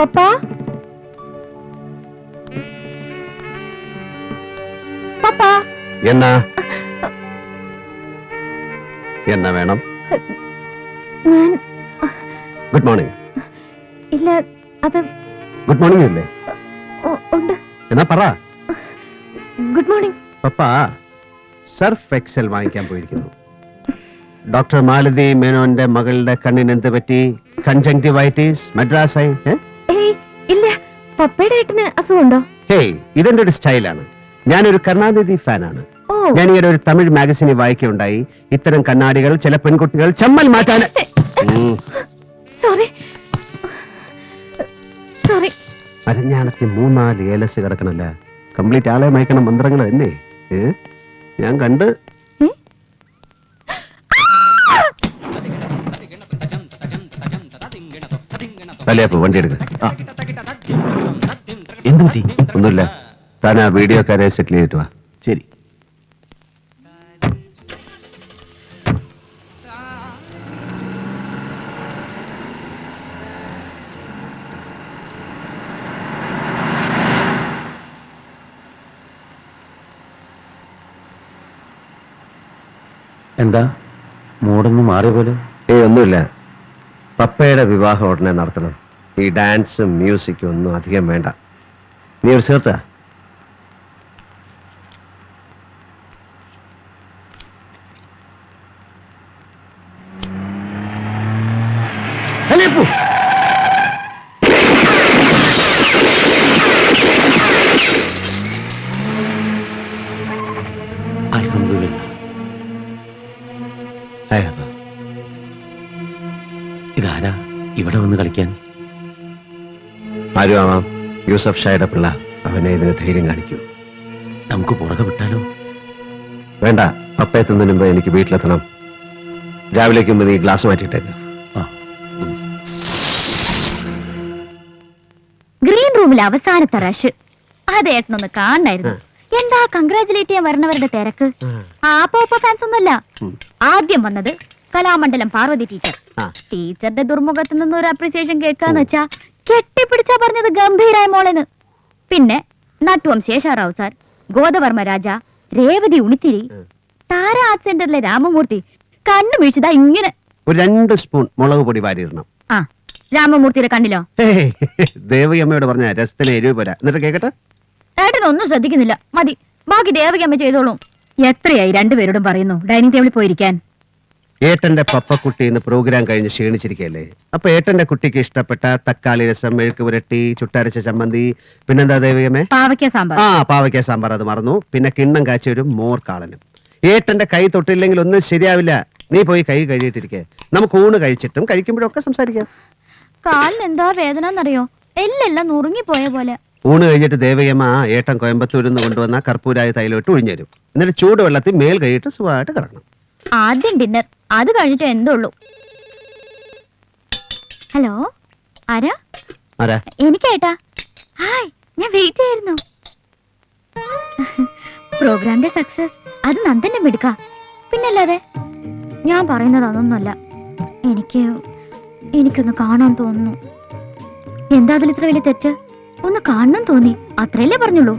പപ്പ. പപ്പാ. എന്നാ? എന്നാ വേണം? ഞാൻ ഗുഡ് മോർണിംഗ് ഇല്ല അത് ഗുഡ് മോർണിംഗ് അല്ലേ? ഉ- ഉണ്ട്. എന്നാ പറ. ഗുഡ് മോർണിംഗ് പപ്പ സർഫ് എക്സൽ വാങ്ങിക്കാൻ പോയിരിക്കുന്നു. ഡോക്ടർ മാലതി മേനോന്റെ മകളുടെ കണ്ണിന് എന്ത് പറ്റി? കൺജങ്ടിവൈറ്റിസ് മദ്രാസായി ഏ? പപ്പയുടെ ഏട്ടന് അസുഖമുണ്ടോ? ഹേയ് ഇതെന്റെ ഒരു സ്റ്റൈലാണ്. ഞാനൊരു കരുണാനിധി ഫാനാണ്. ഓ. ഞാൻ ഈയിടെ ഒരു തമിഴ് മാഗസിനിൽ വായിക്കുകയുണ്ടായി. ഇത്തരം കണ്ണാടികൾ ചില പെൺകുട്ടികൾ ചമ്മൽ മാറ്റാൻ ഉം. സോറി സോറി അരഞ്ഞാണത്തി മൂന്നാൽ ഏലസ് കിടക്കണല്ല? കംപ്ലീറ്റ് ആളെ മയക്കണ മന്ത്രങ്ങൾ തന്നെ. ഏ? ഞാൻ കണ്ട് അല്ലേ അപ്പൊ വണ്ടി എടുക്ക. എന്ത് പറ്റി? ഒന്നുമില്ല. താൻ ആ വീഡിയോക്കാരെ സെറ്റിൽ ചെയ്തിട്ട് വാ. ശരി. എന്താ? മൂടൊന്നും മാറിയ പോലെ? ഏ ഒന്നുമില്ല. പപ്പയുടെ വിവാഹം ഉടനെ നടത്തണം. ഈ ഡാൻസും മ്യൂസിക്കും ഒന്നും അധികം വേണ്ട. നീ ഒരു അൽഹംദുലില്ലാ. ഇതാരാ ഇവിടെ വന്ന് കളിക്കാൻ? ആരും യൂസഫ് ഷായുടെ പിള്ള അവനെ ഇതിന് ധൈര്യം കാണിക്കൂ. നമുക്ക് പുറകെ വിട്ടാലോ? വേണ്ട പപ്പ എത്തുന്നതിന് മുമ്പ് എനിക്ക് വീട്ടിലെത്തണം. രാവിലേക്ക് മുമ്പ് നീ ഗ്ലാസ് മാറ്റിയിട്ടേക്ക്. ഗ്രീൻ റൂമിൽ അവസാനത്തെ റഷ് അതെ ഏട്ടനൊന്ന് കാണണായിരുന്നു. എന്താ കൺഗ്രാചുലേറ്റ് ചെയ്യാൻ വരണവരുടെ തിരക്ക്? ആ പോപ്പ ഫാൻസ് ഒന്നുമല്ല. ആദ്യം വന്നത് കലാമണ്ഡലം പാർവതി ടീച്ചർ. ടീച്ചറുടെ ദുർമുഖത്ത് നിന്ന് ഒരു അപ്രിസിയേഷൻ കേൾക്കാന്ന് വെച്ചാ കെട്ടിപ്പിടിച്ചാ പറഞ്ഞത് ഗംഭീരായ മോളെന്ന്. പിന്നെ നട്ടുവം ശേഷാറാവു സാർ ഗോദവർമ്മ രാജ രേവതി ഉണിത്തിരി. താര ആർട്ട് സെന്ററിലെ രാമമൂർത്തി കണ്ണു വീഴ്ചതാ ഇങ്ങനെ. ഒരു രണ്ട് സ്പൂൺ മുളക് പൊടി വാരിയിടണം. ആ രാമമൂർത്തിയുടെ കണ്ണിലോ? ദേവിയമ്മയോട് പറഞ്ഞ രസത്തിന് എരിവ് പോരാ. എന്നിട്ട് കേക്കട്ടെ? ഏട്ടനൊന്നും ശ്രദ്ധിക്കുന്നില്ല. മതി ബാക്കി ദേവികമ്മ ചെയ്തോളും. എത്രയായി രണ്ടുപേരോടും പറയുന്നു ഡൈനിങ് ടേബിളിൽ പോയിരിക്കാൻ? ഏട്ടന്റെ പപ്പക്കുട്ടി ഇന്ന് പ്രോഗ്രാം കഴിഞ്ഞ് ക്ഷീണിച്ചിരിക്കല്ലേ അപ്പൊ ഏട്ടന്റെ കുട്ടിക്ക് ഇഷ്ടപ്പെട്ട തക്കാളി രസം മെഴുക്ക് പുരട്ടി ചുട്ടരച്ച ചമ്മന്തി പിന്നെന്താ പാവയ്ക്ക സാമ്പാർ. ആ പാവയ്ക്ക സാമ്പാർ അത് മറന്നു. പിന്നെ കിണ്ണം കാച്ചൊരു ഒരു മോർ കാളനും ഏട്ടന്റെ കൈ തൊട്ടില്ലെങ്കിൽ ഒന്നും ശരിയാവില്ല. നീ പോയി കൈ കഴുകിയിട്ടിരിക്കെ. നമുക്ക് ഊണ് കഴിച്ചിട്ടും കഴിക്കുമ്പോഴൊക്കെ സംസാരിക്കാം. കാലിന് എന്താ വേദന എന്നറിയോ എല്ലെല്ലാം നുറുങ്ങിപ്പോയ പോലെ. ഊണ് കഴിഞ്ഞിട്ട് ദേവയമ്മ ഏട്ടൻ കോയമ്പത്തൂരിൽ നിന്ന് കൊണ്ടുവന്ന കർപ്പൂരായ തൈലോട്ട് ഒഴിഞ്ഞു തരും എന്നിട്ട് ചൂടുവെള്ളത്തിൽ മേൽ കൈയിട്ട് സുഖമായിട്ട് കിടക്കണം. ആദ്യം ഡിന്നർ അത് കഴിഞ്ഞിട്ട് എന്തുള്ളൂ ഹലോ ആരാ? ആരാ? എനിക്കേട്ടാ ഹായ് ഞാൻ വെയിറ്റ് ചെയ്യായിരുന്നു പ്രോഗ്രാമിന്റെ സക്സസ് അത് നന്ദന്റെ മിടുക്ക. പിന്നല്ലാതെ ഞാൻ പറയുന്നത് അതൊന്നുമല്ല. എനിക്ക് എനിക്കൊന്ന് കാണാൻ തോന്നുന്നു. എന്താ അതിൽ ഇത്ര വലിയ തെറ്റ്? ഒന്ന് കാണണം തോന്നി. അത്രയല്ലേ പറഞ്ഞുള്ളൂ.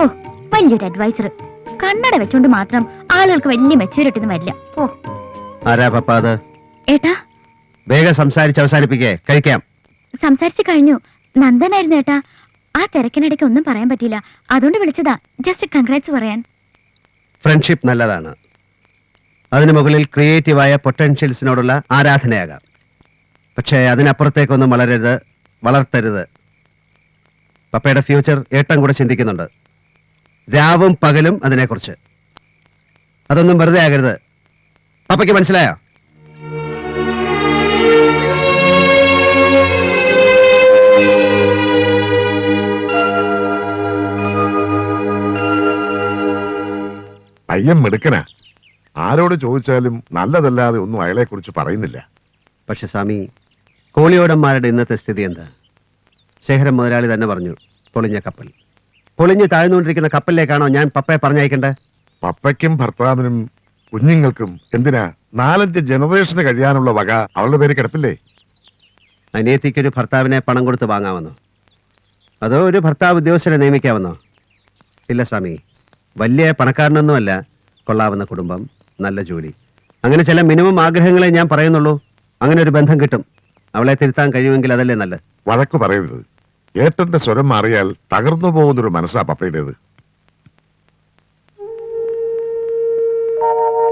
ഓ വലിയൊരു അഡ്വൈസർ കണ്ണട വെച്ചോണ്ട് മാത്രം ആളുകൾക്ക് വലിയ മെച്ചൂരിറ്റി ഒന്നും വരില്ല. ഓ ആരാ പപ്പ അത്? ഏട്ടാ? വേഗം സംസാരിച്ച് അവസാനിപ്പിക്കേ. കഴിക്കാം. സംസാരിച്ചു കഴിഞ്ഞു. നന്ദനായിരുന്നു ഏട്ടാ. ആ തിരക്കിനിടയ്ക്ക് ഒന്നും പറയാൻ പറ്റിയില്ല. അതുകൊണ്ട് വിളിച്ചതാ. ജസ്റ്റ് കൺഗ്രാറ്റ്സ് പറയാൻ. ഫ്രണ്ട്ഷിപ്പ് നല്ലതാണ്. അതിനു മുകളിൽ ക്രിയേറ്റീവായ പൊട്ടൻഷ്യൽസിനോടുള്ള ആരാധനയാകാം. പക്ഷേ അതിനപ്പുറത്തേക്കൊന്നും വളരരുത് വളർത്തരുത്. പപ്പയുടെ ഫ്യൂച്ചർ ഏട്ടം കൂടെ ചിന്തിക്കുന്നുണ്ട്. രാവും പകലും അതിനെക്കുറിച്ച്. അതൊന്നും വെറുതെ ആകരുത്. പപ്പയ്ക്ക് മനസ്സിലായോ? പയ്യൻ മിടുക്കനാ. ആരോട് ചോദിച്ചാലും നല്ലതല്ലാതെ ഒന്നും അയാളെ കുറിച്ച് പറയുന്നില്ല. പക്ഷെ സ്വാമി കോളിയോടന്മാരുടെ ഇന്നത്തെ സ്ഥിതി എന്താ? ശേഖരം മുതലാളി തന്നെ പറഞ്ഞു പൊളിഞ്ഞ കപ്പൽ. പൊളിഞ്ഞ് താഴ്ന്നുകൊണ്ടിരിക്കുന്ന കപ്പലിലേക്കാണോ ഞാൻ പപ്പയെ പറഞ്ഞയക്കേണ്ടത്? പപ്പയ്ക്കും ഭർത്താവിനും കുഞ്ഞുങ്ങൾക്കും എന്തിനാ നാലഞ്ച് ജനറേഷന് കഴിയാനുള്ള വക? അവളുടെ പേര് കിടപ്പില്ലേ? അനിയത്തിക്കൊരു ഭർത്താവിനെ പണം കൊടുത്ത് വാങ്ങാമെന്നോ? അതോ ഒരു ഭർത്താവ് ഉദ്യോഗസ്ഥനെ നിയമിക്കാമെന്നോ? ഇല്ല സ്വാമി. വലിയ പണക്കാരനൊന്നുമല്ല. കൊള്ളാവുന്ന കുടുംബം നല്ല ജോലി. അങ്ങനെ ചില മിനിമം ആഗ്രഹങ്ങളെ ഞാൻ പറയുന്നുള്ളൂ. അങ്ങനെ ഒരു ബന്ധം കിട്ടും. അവളെ തിരുത്താൻ കഴിയുമെങ്കിൽ അതല്ലേ നല്ലത്. വഴക്ക് പറയരുത്. ഏട്ടന്റെ സ്വരം മാറിയാൽ തകർന്നു പോകുന്നൊരു മനസ്സാ പപ്പയുടേത്.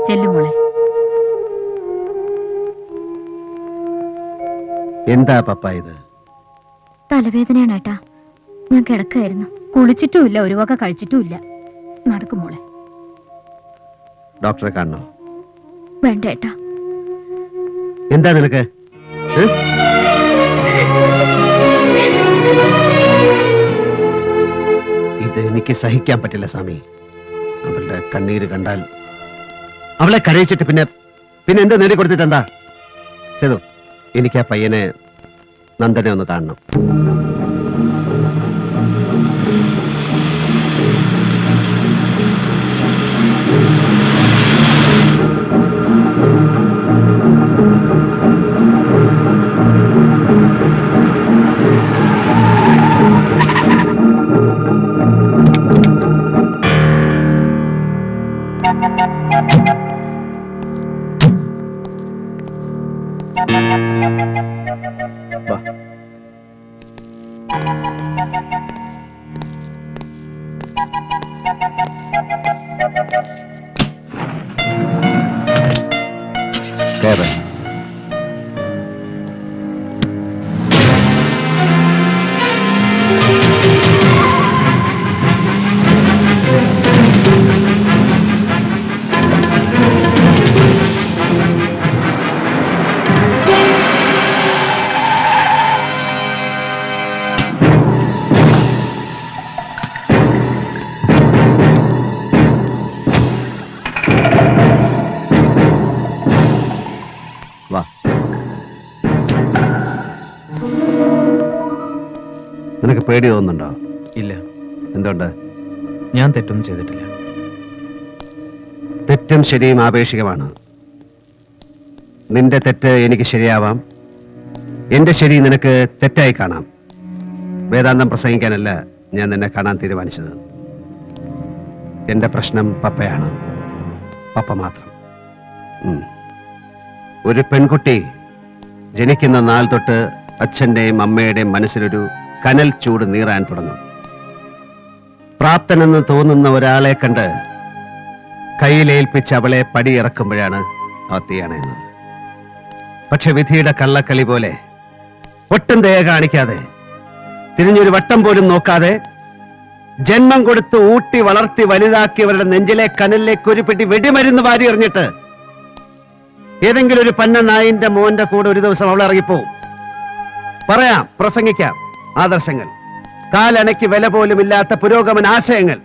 ചെല്ലുമോളെ എന്താ പപ്പ ഇത്? തലവേദനയാണ് ഏട്ടാ. ഞാൻ കിടക്കായിരുന്നു. കുളിച്ചിട്ടുമില്ല ഒരു വക കഴിച്ചിട്ടുമില്ല. നടക്കുമോളെ ഡോക്ടറെ കാണണോ? വേണ്ട ഏട്ടാ. എന്താ നിനക്ക്? ഏ? ഇത് എനിക്ക് സഹിക്കാൻ പറ്റില്ല സ്വാമി. അവളുടെ കണ്ണീര് കണ്ടാൽ അവളെ കരയിച്ചിട്ട് പിന്നെ പിന്നെ എന്താ നേടി കൊടുത്തിട്ടെന്താ സേതു എനിക്ക് ആ പയ്യനെ നന്ദനെ ഒന്ന് കാണണം. heaven. പേടി തോന്നുന്നുണ്ടോ? ഇല്ല. എന്തുകൊണ്ട്? ഞാൻ തെറ്റൊന്നും ചെയ്തിട്ടില്ല. തെറ്റും ശരിയും ആപേക്ഷികമാണ്. നിന്റെ തെറ്റ് എനിക്ക് ശരിയാവാം. എന്റെ ശരി നിനക്ക് തെറ്റായി കാണാം. വേദാന്തം പ്രസംഗിക്കാനല്ല ഞാൻ നിന്നെ കാണാൻ തീരുമാനിച്ചത്. എന്റെ പ്രശ്നം പപ്പയാണ്. പപ്പ മാത്രം. ഒരു പെൺകുട്ടി ജനിക്കുന്ന നാൾ തൊട്ട് അച്ഛന്റെയും അമ്മയുടെയും മനസ്സിലൊരു കനൽ ചൂട് നീറാൻ തുടങ്ങും. പ്രാപ്തനെന്ന് തോന്നുന്ന ഒരാളെ കണ്ട് കയ്യിലേൽപ്പിച്ച് അവളെ പടിയിറക്കുമ്പോഴാണ് അവ തീയണയുന്നത് പക്ഷെ വിധിയുടെ കള്ളക്കളി പോലെ ഒട്ടും ദയ കാണിക്കാതെ തിരിഞ്ഞൊരു വട്ടം പോലും നോക്കാതെ ജന്മം കൊടുത്ത് ഊട്ടി വളർത്തി വലുതാക്കിയവരുടെ നെഞ്ചിലെ കനലിലേക്ക് ഒരു പെട്ടി വെടിമരുന്ന് വാരി എറിഞ്ഞിട്ട് ഏതെങ്കിലും ഒരു പന്ന നായിന്റെ മോന്റെ കൂടെ ഒരു ദിവസം അവൾ ഇറങ്ങിപ്പോവും. പറയാം പ്രസംഗിക്കാം. ആദർശങ്ങൾ. കാലണയ്ക്ക് വില പോലും ഇല്ലാത്ത പുരോഗമന ആശയങ്ങൾ.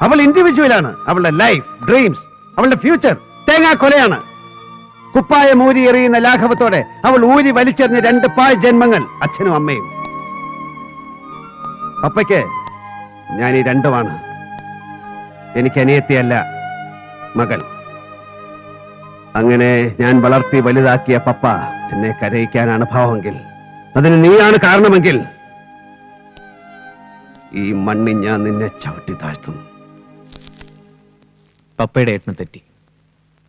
അവൾ ഇൻഡിവിജ്വലാണ് അവളുടെ ലൈഫ് ഡ്രീംസ് അവളുടെ ഫ്യൂച്ചർ തേങ്ങാ കൊലയാണ്. കുപ്പായ മൂരി എറിയുന്ന ലാഘവത്തോടെ അവൾ ഊരി വലിച്ചെറിഞ്ഞ രണ്ട് പായ് ജന്മങ്ങൾ അച്ഛനും അമ്മയും. പപ്പയ്ക്ക് ഞാൻ ഈ രണ്ടുമാണ്. എനിക്ക് അനിയത്തിയല്ല മകൾ. അങ്ങനെ ഞാൻ വളർത്തി വലുതാക്കിയ പപ്പ എന്നെ കരയിക്കാനാണ് ഭാവമെങ്കിൽ അതിന് നീയാണ് കാരണമെങ്കിൽ ഈ മണ്ണിൽ ഞാൻ നിന്നെ ചവിട്ടി താഴ്ത്തും പപ്പയുടെ ഏട്ടന് തെറ്റി.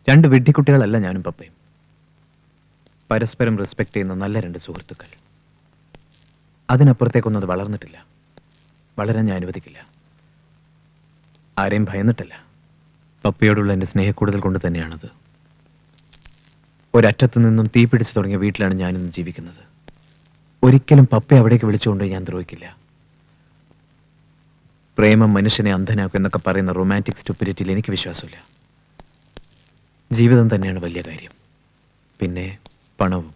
രണ്ട് വിഡ്ഢിക്കുട്ടികളല്ല ഞാനും പപ്പയും. പരസ്പരം റെസ്പെക്ട് ചെയ്യുന്ന നല്ല രണ്ട് സുഹൃത്തുക്കൾ. അതിനപ്പുറത്തേക്കൊന്നും അത് വളർന്നിട്ടില്ല. വളരാൻ ഞാൻ അനുവദിക്കില്ല. ആരെയും ഭയന്നിട്ടല്ല. പപ്പയോടുള്ള എന്റെ സ്നേഹക്കൂടുതൽ കൊണ്ട് തന്നെയാണത്. ഒരറ്റത്ത് നിന്നും തീ പിടിച്ചു തുടങ്ങിയ വീട്ടിലാണ് ഞാനിന്ന് ജീവിക്കുന്നത്. ഒരിക്കലും പപ്പയെ അവിടേക്ക് വിളിച്ചുകൊണ്ട് ഞാൻ ദ്രോഹിക്കില്ല. പ്രേമം മനുഷ്യനെ അന്ധനാക്കും എന്നൊക്കെ പറയുന്ന റൊമാന്റിക് സ്റ്റുപ്പിലിറ്റിയിൽ എനിക്ക് വിശ്വാസമില്ല. ജീവിതം തന്നെയാണ് വലിയ കാര്യം. പിന്നെ പണവും.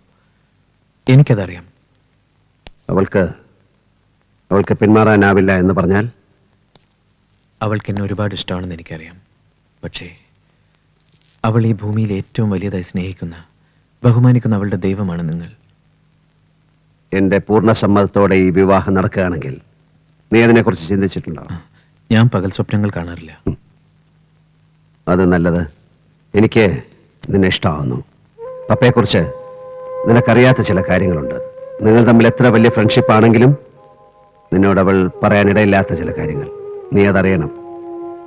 എനിക്കതറിയാം. അവൾക്ക് അവൾക്ക് പിന്മാറാനാവില്ല എന്ന് പറഞ്ഞാൽ? അവൾക്ക് എന്നെ ഒരുപാട് ഇഷ്ടമാണെന്ന് എനിക്കറിയാം. പക്ഷേ അവൾ ഈ ഭൂമിയിൽ ഏറ്റവും വലിയതായി സ്നേഹിക്കുന്ന ബഹുമാനിക്കുന്ന അവളുടെ ദൈവമാണ് നിങ്ങൾ. എന്റെ പൂർണ സമ്മതത്തോടെ ഈ വിവാഹം നടക്കുകയാണെങ്കിൽ നീ അതിനെക്കുറിച്ച് ചിന്തിച്ചിട്ടുണ്ടോ? ഞാൻ പകൽ സ്വപ്നങ്ങൾ കാണാറില്ല. അത് നല്ലത്. എനിക്ക് നിന്നെ ഇഷ്ടമാവുന്നു പപ്പയെക്കുറിച്ച് നിനക്കറിയാത്ത ചില കാര്യങ്ങളുണ്ട്. നിങ്ങൾ തമ്മിൽ എത്ര വലിയ ഫ്രണ്ട്ഷിപ്പ് ആണെങ്കിലും നിന്നോട് അവൾ പറയാനിടയില്ലാത്ത ചില കാര്യങ്ങൾ. നീ അതറിയണം.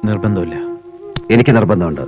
നിർബന്ധമില്ല. എനിക്ക് നിർബന്ധമുണ്ട്.